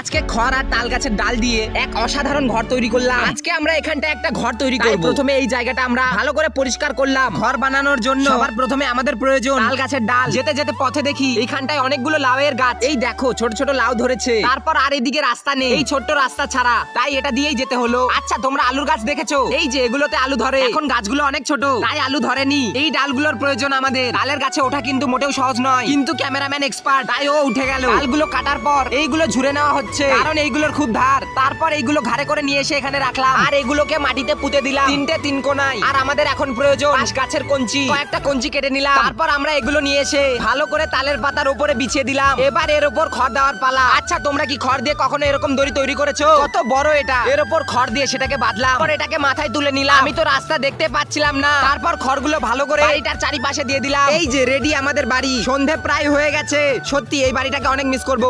আজকে খড় আর তাল গাছের ডাল দিয়ে এক অসাধারণ ঘর তৈরি করলাম। আজকে আমরা এখানটা একটা ঘর তৈরি করব। প্রথমে এই জায়গাটা আমরা ভালো করে পরিষ্কার করলাম। ঘর বানানোর জন্য সবার প্রথমে আমাদের প্রয়োজন তাল গাছের ডাল। যেতে যেতে পথে দেখি এইখানটায় অনেকগুলো লাউয়ের গাছ। এই দেখো ছোট ছোট লাউ ধরেছে। তারপর আর এদিকে রাস্তা নেই। এই ছোট্ট রাস্তা ছাড়া তাই এটা দিয়েই যেতে হলো। আচ্ছা তোমরা আলুর গাছ দেখেছ? এই যে এগুলোতে আলু ধরে। এখন গাছগুলো অনেক ছোট। তাই আলু ধরেনি। এই ডালগুলোর প্রয়োজন আমাদের। ডালের গাছে ওঠা কিন্তু মোটেও সহজ নয়। কিন্তু ক্যামেরাম্যান এক্সপার্ট। তাই ও উঠে গেল। ডালগুলো কাটার পর এইগুলো ঝুরে নেওয়া হচ্ছে। কারণ এইগুলোর খুব ধার। তারপর এইগুলো ঘাড়ে করে নিয়ে এসে এখানে রাখলাম। আর এগুলোকে মাটিতে পুঁতে দিলাম। তিনটে তিন কোনায়। আর আমাদের এখন প্রয়োজন। বাঁশ গাছের কঞ্চি। কয়েকটা কঞ্চি কেটে নিলাম। তারপর আমরা এগুলো নিয়ে এসে ভালো করে তালের পাতার উপরে বিছিয়ে দিলাম। এবার এর উপর খড় দেওয়ার পালা। আচ্ছা তোমরা কি খড় দিয়ে কখনো এরকম দড়ি তৈরি করেছ? কত বড় এটা। এর উপর খড় দিয়ে সেটাকে বাঁধলাম। তারপর এটাকে মাথায় তুলে নিলাম। আমি তো রাস্তা দেখতে পাচ্ছিলাম না। তারপর খড়গুলো ভালো করে বাড়িটার চারিপাশে দিয়ে দিলাম। এই যে রেডি আমাদের বাড়ি। সন্ধে প্রায় হয়ে গেছে। সত্যি এই বাড়িটাকে অনেক মিস করব।